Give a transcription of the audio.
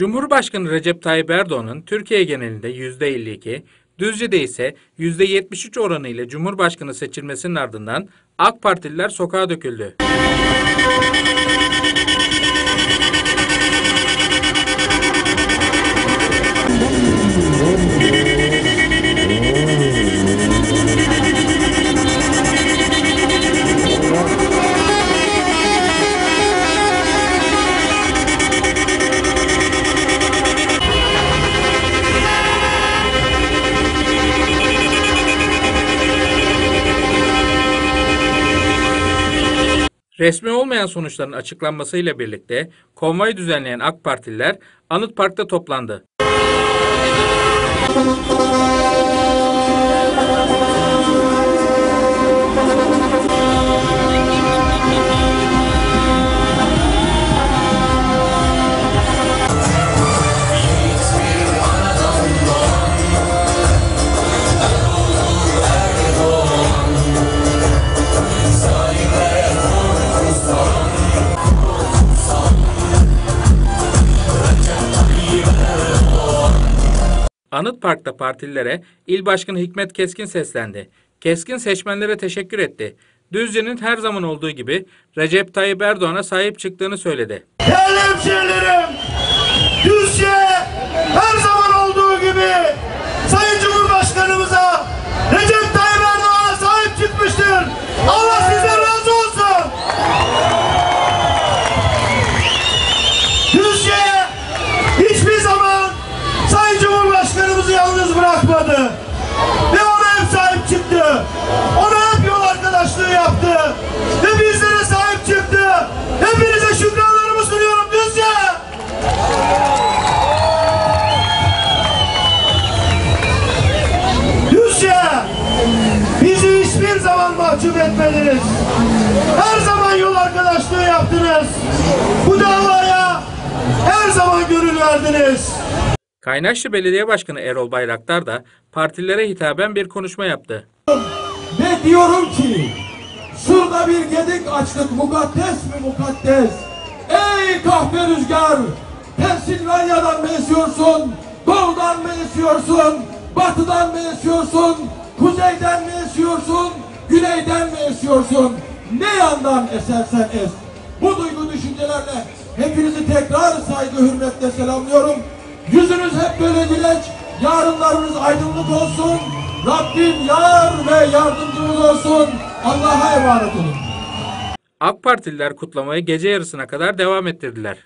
Cumhurbaşkanı Recep Tayyip Erdoğan'ın Türkiye genelinde %52, Düzce'de ise %73 oranı ile Cumhurbaşkanı seçilmesinin ardından AK Partililer sokağa döküldü. Resmi olmayan sonuçların açıklanmasıyla birlikte konvoy düzenleyen AK Partililer Anıt Park'ta toplandı. Anıt Park'ta partililere İl Başkanı Hikmet Keskin seslendi. Keskin seçmenlere teşekkür etti. Düzce'nin her zaman olduğu gibi Recep Tayyip Erdoğan'a sahip çıktığını söyledi. Hemşehrilerim, mahcup etmediniz. Her zaman yol arkadaşlığı yaptınız. Bu davaya her zaman gönül verdiniz. Kaynaşlı Belediye Başkanı Erol Bayraktar da partililere hitaben bir konuşma yaptı. Ve diyorum ki şurada bir gedik açtık mukaddes mi mukaddes? Ey kahpe rüzgar! Pensilvanya'dan mı esiyorsun? Doğudan mı esiyorsun? Batıdan mı esiyorsun? Kuzeyden mi esiyorsun? Güneyden mi esiyorsun? Ne yandan esersen es. Bu duygu düşüncelerle hepinizi tekrar saygı hürmetle selamlıyorum. Yüzünüz hep böyle güleç, yarınlarınız aydınlık olsun. Rabbim yar ve yardımcımız olsun. Allah'a emanet olun. AK Partililer kutlamayı gece yarısına kadar devam ettirdiler.